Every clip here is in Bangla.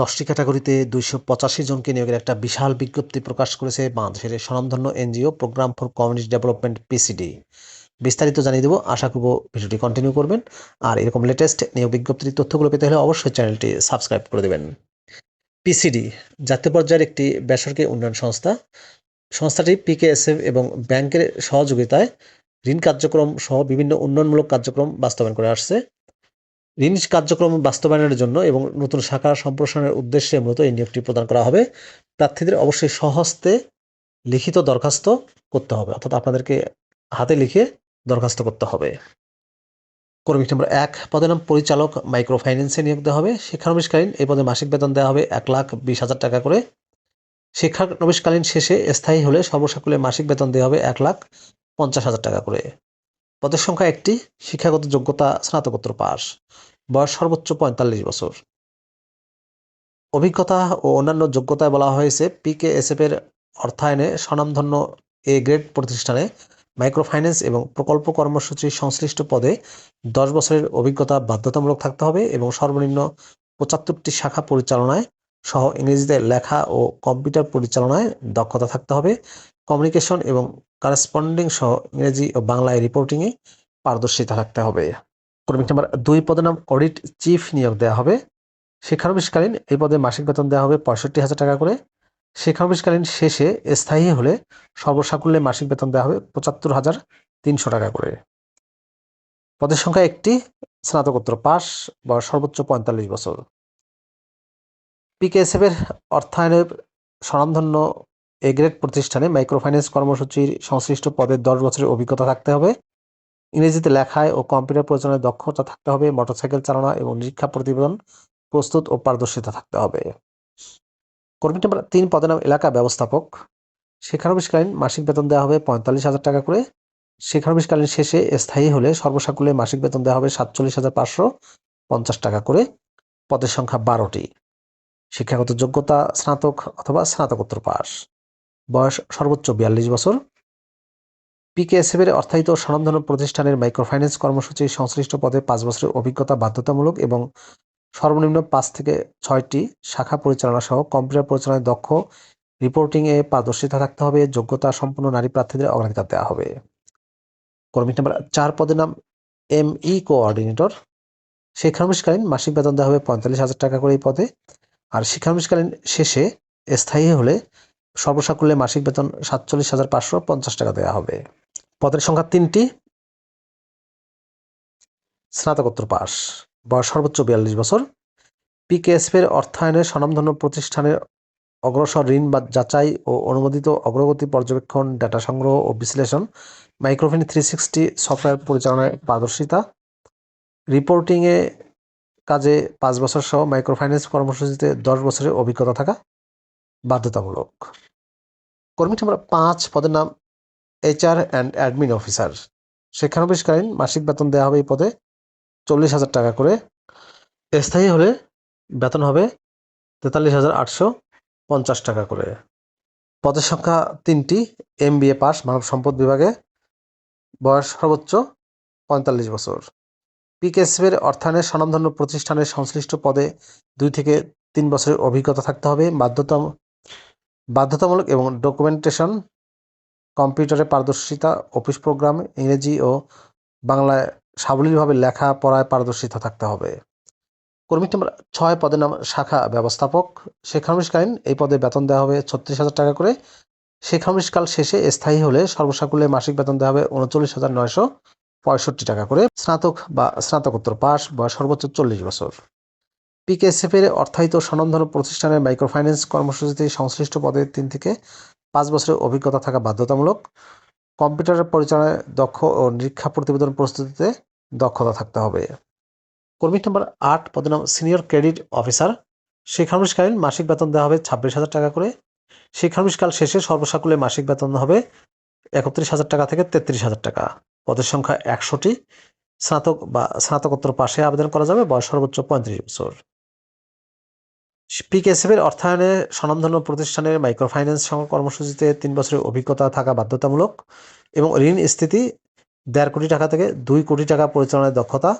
দশটি ক্যাটাগরিতে দুইশো পঁচাশি জনকে নিয়োগের একটা বিশাল বিজ্ঞপ্তি প্রকাশ করেছে বাংলাদেশের স্বনামধন্য NGO program for community development, PCD. বিস্তারিত জানিয়ে দেবো, আশা করব ভিডিওটি কন্টিনিউ করবেন। আর এরকম লেটেস্ট নিয়োগ বিজ্ঞপ্তির তথ্যগুলো পেতে হলে অবশ্যই চ্যানেলটি সাবস্ক্রাইব করে দেবেন। পিসিডি, জাতীয় পর্যায়ের একটি বেসরকারি উন্নয়ন সংস্থা। সংস্থাটি পিকেএসএফ এবং ব্যাংকের সহযোগিতায় ঋণ কার্যক্রম সহ বিভিন্ন উন্নয়নমূলক কার্যক্রম বাস্তবায়ন করে আসছে। ঋণ কার্যক্রম বাস্তবায়নের জন্য এবং নতুন শাখা সম্প্রসারণের উদ্দেশ্যে মূলত এই নিয়োগটি প্রদান করা হবে। প্রার্থীদের অবশ্যই সহস্তে লিখিত দরখাস্ত করতে হবে, অর্থাৎ আপনাদেরকে হাতে লিখে দরখাস্ত করতে হবে। কর্মী নম্বর এক পদের নাম পরিচালক মাইক্রো ফাইন্যান্সে নিয়োগ দেওয়া হবে। শিক্ষানবিশকালীন এই পদে মাসিক বেতন দেওয়া হবে এক লাখ বিশ হাজার টাকা করে। শিক্ষানবিশকালীন শেষে স্থায়ী হলে সর্বসাকুলে মাসিক বেতন দেওয়া হবে এক লাখ পঞ্চাশ হাজার টাকা করে। পদের সংখ্যা একটি, শিক্ষাগত যোগ্যতা স্নাতকোত্তর পাস বয়স সর্বোচ্চ পঁয়তাল্লিশ বছর। অভিজ্ঞতা ও অন্যান্য যোগ্যতায় বলা হয়েছে পিকেএসএফ এর অর্থায়নে স্বনামধন্য এ গ্রেড প্রতিষ্ঠানে মাইক্রো ফাইন্যান্স এবং প্রকল্প কর্মসূচির সংশ্লিষ্ট পদে দশ বছরের অভিজ্ঞতা বাধ্যতামূলক থাকতে হবে এবং সর্বনিম্ন পঁচাত্তরটি শাখা পরিচালনায় সহ ইংরেজিতে লেখা ও কম্পিউটার পরিচালনায় দক্ষতা থাকতে হবে। কমিউনিকেশন এবং কারেসপন্ডিং সহ ইংরেজি ও বাংলায় রিপোর্টিংয়ে পারদর্শিতা থাকতে হবে। কর্মী নাম্বার দুই পদের নাম অডিট চিফ নিয়োগ দেওয়া হবে। শিক্ষানবিশকালীন এই পদে মাসিক বেতন দেওয়া হবে পঁয়ষট্টি হাজার টাকা করে। শিক্ষানবিশকালীন শেষে স্থায়ী হলে সর্বসাকুল্যে মাসিক বেতন দেওয়া হবে পঁচাত্তর হাজার তিনশো টাকা করে। পদের সংখ্যা একটি, স্নাতকোত্তর পাস বা সর্বোচ্চ পঁয়তাল্লিশ বছর। পিকেএসএফ এর অর্থায়নের স্বনামধন্য এ গ্রেড প্রতিষ্ঠানে মাইক্রোফাইন্যান্স কর্মসূচির সংশ্লিষ্ট পদের দশ বছরের অভিজ্ঞতা থাকতে হবে। ইংরেজিতে লেখায় ও কম্পিউটার পরিচালনায় দক্ষতা থাকতে হবে, মোটরসাইকেল চালানো এবং নিরীক্ষা প্রতিবেদন প্রস্তুত ও পারদর্শিতা থাকতে হবে। কর্মী নম্বর তিন পদে নাম এলাকা ব্যবস্থাপক। শিক্ষানবিশকালীন মাসিক বেতন দেওয়া হবে পঁয়তাল্লিশ হাজার টাকা করে। শিক্ষানবিশকালীন শেষে স্থায়ী হলে সর্বসাকুল্যে মাসিক বেতন দেওয়া হবে সাতচল্লিশ হাজার পাঁচশো পঞ্চাশ টাকা করে। পদের সংখ্যা বারোটি। শিক্ষাগত যোগ্যতা স্নাতক অথবা স্নাতকোত্তর পাস বয়স সর্বোচ্চ বিয়াল্লিশ বছর। পিকেএসএফ এর অর্থায়িত স্বনামধন্য প্রতিষ্ঠানের মাইক্রোফাইন্যান্স কর্মসূচি সংশ্লিষ্ট পদে পাঁচ বছরের অভিজ্ঞতা বাধ্যতামূলক এবং সর্বনিম্ন পাঁচ থেকে ছয়টি শাখা পরিচালনা সহ কম্পিউটার পরিচালনায় দক্ষ রিপোর্টিংয়ে পারদর্শিতা থাকতে হবে, যোগ্যতা সম্পন্ন নারী প্রার্থীদের অগ্রাধিকার দেওয়া হবে। কর্মী নাম্বার চার পদের নাম এম ই কোঅর্ডিনেটর। শিক্ষানবিশকালীন মাসিক বেতন দেওয়া হবে পঁয়তাল্লিশ হাজার টাকা করে এই পদে। আর শিক্ষানবিশকালীন শেষে স্থায়ী হলে সর্বসাকুল্যে মাসিক বেতন সাতচল্লিশ হাজার পাঁচশো পঞ্চাশ টাকা দেওয়া হবে। পদের সংখ্যা তিনটি। স্নাতকোত্তর পাস বয়স সর্বোচ্চ বিয়াল্লিশ বছর। পিকেএসএফ অর্থায়নে স্বনামধন্য প্রতিষ্ঠানের অগ্রসর ঋণ বা যাচাই ও অনুমোদিত অগ্রগতি পর্যবেক্ষণ, ডেটা সংগ্রহ ও বিশ্লেষণ, মাইক্রোফিন থ্রি সিক্সটি সফটওয়্যার পরিচালনায় পারদর্শিতা। রিপোর্টিংয়ে কাজে পাঁচ বছর সহ মাইক্রোফাইন্যান্স কর্মসূচিতে দশ বছরের অভিজ্ঞতা থাকা বাধ্যতামূলক। কর্মী নম্বর পাঁচ পদের নাম এইচআর অ্যান্ড অ্যাডমিন অফিসার শিক্ষানবিশকালীন মাসিক বেতন দেওয়া হবে এই পদে। চল্লিশ হাজার টাকা করে। স্থায়ী হলে বেতন হবে তেতাল্লিশ হাজার আটশো পঞ্চাশ টাকা করে। পদের সংখ্যা তিনটি। এম বি এ পাস, মানব সম্পদ বিভাগে। বয়স সর্বোচ্চ পঁয়তাল্লিশ বছর। পিকেএসএফের অর্থায়নের স্বনামধন্য প্রতিষ্ঠানের সংশ্লিষ্ট পদে দুই থেকে তিন বছরের অভিজ্ঞতা থাকতে হবে। বাধ্যতা বাধ্যতামূলক এবং ডকুমেন্টেশন কম্পিউটারে পারদর্শিতা, অফিস প্রোগ্রাম, ইংরেজি ও বাংলায় সাবলীলভাবে লেখা পড়ায় পারদর্শিতা থাকতে হবে। কর্মী নম্বর ছয় পদের নাম শাখা ব্যবস্থাপক। শিক্ষানবিশকালীন এই পদে বেতন দেওয়া হবে ছত্রিশ হাজার টাকা করে। শিক্ষানবিশকাল শেষে স্থায়ী হলে সর্বসাকুল্যে মাসিক বেতন দেওয়া হবে উনচল্লিশ হাজার নয়শো পঁয়ষট্টি টাকা করে। স্নাতক বা স্নাতকোত্তর পাস বা সর্বোচ্চ চল্লিশ বছর। পিকেএসএফ এর অর্থায়িত স্বনামধন্য প্রতিষ্ঠানের মাইক্রোফাইন্যান্স কর্মসূচিতে সংশ্লিষ্ট পদে তিন থেকে পাঁচ বছরের অভিজ্ঞতা থাকা বাধ্যতামূলক, কম্পিউটারের পরিচালনায় দক্ষ ও নিরীক্ষা প্রতিবেদন প্রস্তুতিতে দক্ষতা থাকতে হবে। কর্মী নম্বর আট, পদের নাম সিনিয়র ক্রেডিট অফিসার। শিক্ষানবিশকালীন মাসিক বেতন দেওয়া হবে ছাব্বিশ হাজার টাকা করে। শিক্ষানবিশকাল শেষে সর্বসাকুল্যে মাসিক বেতন হবে একত্রিশ হাজার টাকা থেকে তেত্রিশ হাজার টাকা। পদের সংখ্যা একশোটি। স্নাতক বা স্নাতকোত্তর পাশে আবেদন করা যাবে। বয়স সর্বোচ্চ পঁয়ত্রিশ বছর। পিকেএসএফ এর অর্থায়নে স্বনামধন্য প্রতিষ্ঠানের মাইক্রোফাইন্যান্স কর্মসূচিতে তিন বছরের অভিজ্ঞতা থাকা বাধ্যতামূলক এবং ঋণ স্থিতি দেড় কোটি টাকা থেকে দুই কোটি টাকা পরিচালনায় দক্ষতা,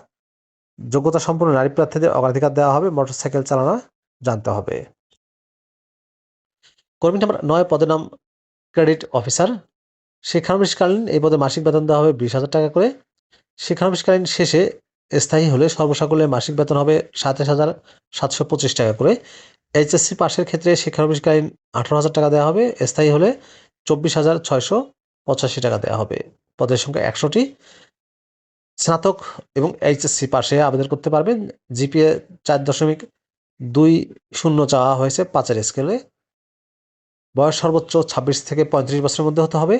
যোগ্যতা সম্পন্ন নারী প্রার্থীদের অগ্রাধিকার দেওয়া হবে, মোটরসাইকেল চালানো জানতে হবে। কর্মী নাম্বার নয়, পদের নাম ক্রেডিট অফিসার। শিক্ষানবিশকালীন এই পদে মাসিক বেতন দেওয়া হবে বিশ হাজার টাকা করে। শিক্ষানবিশকালীন শেষে স্থায়ী হলে সর্বসাকুল্যে মাসিক বেতন হবে সাতাশ হাজার সাতশো পঁচিশ টাকা করে। এইচএসসি পাশের ক্ষেত্রে শিক্ষা শিক্ষানবিশকালীন আঠারো হাজার টাকা দেওয়া হবে, স্থায়ী হলে চব্বিশ হাজার ছয়শো পঁচাশি টাকা দেওয়া হবে। পদের সংখ্যা একশোটি। স্নাতক এবং এইচএসসি পাশে আবেদন করতে পারবেন। জিপিএ চার দশমিক দুই শূন্য চাওয়া হয়েছে পাঁচের স্কেলে। বয়স সর্বোচ্চ ছাব্বিশ থেকে পঁয়ত্রিশ বছরের মধ্যে হতে হবে।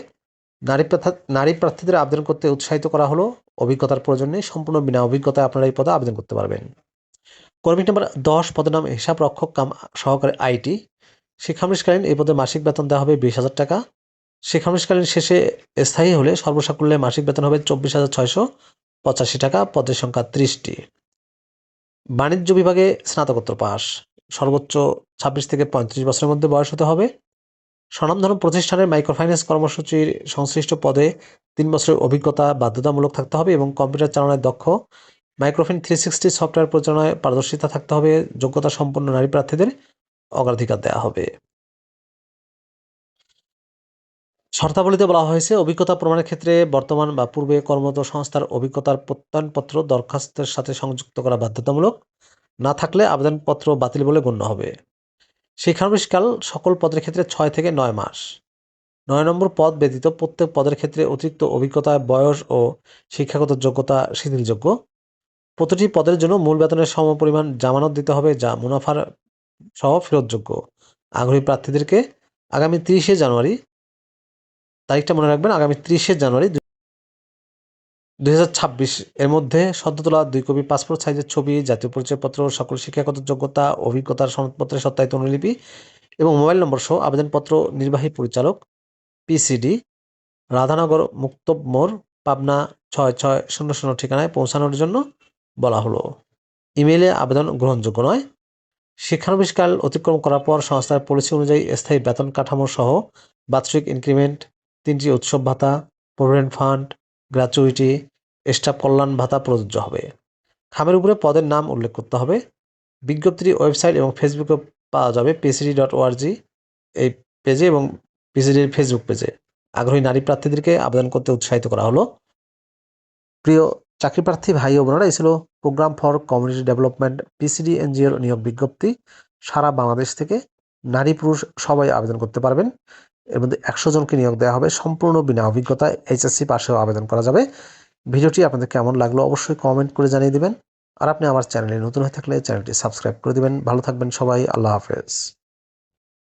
নারী নারী প্রার্থীদের আবেদন করতে উৎসাহিত করা হলো। অভিজ্ঞতার প্রয়োজন নেই। সম্পূর্ণ বিনা অভিজ্ঞতায় আপনারা এই পদে আবেদন করতে পারবেন। কর্মী নম্বর দশ, পদের নাম হিসাব রক্ষক কাম সহকারে আইটি। শিক্ষানবিশকালীন এই পদে মাসিক বেতন দেওয়া হবে বিশ হাজার টাকা। শিক্ষানবিশকালীন শেষে স্থায়ী হলে সর্বসাকুল্যে মাসিক বেতন হবে চব্বিশ হাজার ছয়শো পঁচাশি টাকা। পদের সংখ্যা ত্রিশটি। বাণিজ্য বিভাগে স্নাতকোত্তর পাস সর্বোচ্চ ছাব্বিশ থেকে পঁয়ত্রিশ বছরের মধ্যে বয়স হতে হবে। স্বনামধন্য প্রতিষ্ঠানের মাইক্রোফাইন্যান্স কর্মসূচির সংশ্লিষ্ট পদে তিন বছরের অভিজ্ঞতা, বাধ্যতামূলক থাকতে হবে এবং কম্পিউটার চালনায় দক্ষ। মাইক্রোফিন থ্রি সিক্সটি সফটওয়্যার পরিচালনায় পারদর্শিতা থাকতে হবে, যোগ্যতা সম্পন্ন নারী প্রার্থীদের অগ্রাধিকার দেওয়া হবে। শর্তাবলীতে বলা হয়েছে, অভিজ্ঞতা প্রমাণের ক্ষেত্রে বর্তমান বা পূর্বে কর্মরত সংস্থার অভিজ্ঞতার প্রত্যয়নপত্র দরখাস্তের সাথে সংযুক্ত করা বাধ্যতামূলক। না থাকলে আবেদনপত্র বাতিল বলে গণ্য হবে। শিক্ষানবিশকাল সকল পদের ক্ষেত্রে ছয় থেকে নয় মাস। নয় নম্বর পদ ব্যতীত প্রত্যেক পদের ক্ষেত্রে অতিরিক্ত অভিজ্ঞতা, বয়স ও শিক্ষাগত যোগ্যতা শিথিলযোগ্য। প্রতিটি পদের জন্য মূল বেতনের সমপরিমাণ জামানত দিতে হবে যা মুনাফার সহ ফেরতযোগ্য। আগ্রহী প্রার্থীদেরকে আগামী তিরিশে জানুয়ারি তারিখটা মনে রাখবেন, আগামী তিরিশে জানুয়ারি দুই হাজার ছাব্বিশ এর মধ্যে সদ্য তোলা দুই কপি, পাসপোর্ট সাইজের ছবি, জাতীয় পরিচয়পত্র, সকল শিক্ষাগত যোগ্যতা, অভিজ্ঞতার সনদপত্রের সত্যায়িত অনুলিপি এবং মোবাইল নম্বর সহ আবেদনপত্র নির্বাহী পরিচালক পিসিডি রাধানগর মুক্ত মোড়, পাবনা ছয় ছয় শূন্য শূন্য ঠিকানায় পৌঁছানোর জন্য বলা হলো। ইমেইলে আবেদন গ্রহণযোগ্য নয়। শিক্ষানবিষ্কাল অতিক্রম করার পর সংস্থার পলিসি অনুযায়ী স্থায়ী বেতন কাঠামো সহ বাৎসরিক ইনক্রিমেন্ট, তিনটি উৎসব ভাতা, প্রভিডেন্ট ফান্ড গ্র্যাচুইটি স্টাফ কল্যাণ ভাতা প্রযোজ্য হবে। খামের উপরে পদের নাম উল্লেখ করতে হবে। বিজ্ঞপ্তিটি ওয়েবসাইট এবং ফেসবুকে পাওয়া যাবে পিসিডি ডট ওআরজি এই পেজে এবং পিসিডির ফেসবুক পেজে। আগ্রহী নারী প্রার্থীদেরকে আবেদন করতে উৎসাহিত করা হলো। প্রিয় চাকরি প্রার্থী ভাই ও বোনেরা, এই ছিল program for community development PCD এনজিওর নিয়োগ বিজ্ঞপ্তি, সারা বাংলাদেশ থেকে। নারী পুরুষ সবাই আবেদন করতে পারবেন। এর মধ্যে একশো জনকে নিয়োগ দেওয়া হবে। সম্পূর্ণ বিনা অভিজ্ঞতায় এইচএসসি পাশেও আবেদন করা যাবে। ভিডিওটি আপনাদের কেমন লাগল অবশ্যই কমেন্ট করে জানিয়ে দেবেন। আর আপনি আমার চ্যানেলে নতুন হয়ে থাকলে চ্যানেলটি সাবস্ক্রাইব করে দেবেন। ভালো থাকবেন সবাই। আল্লাহ হাফেজ।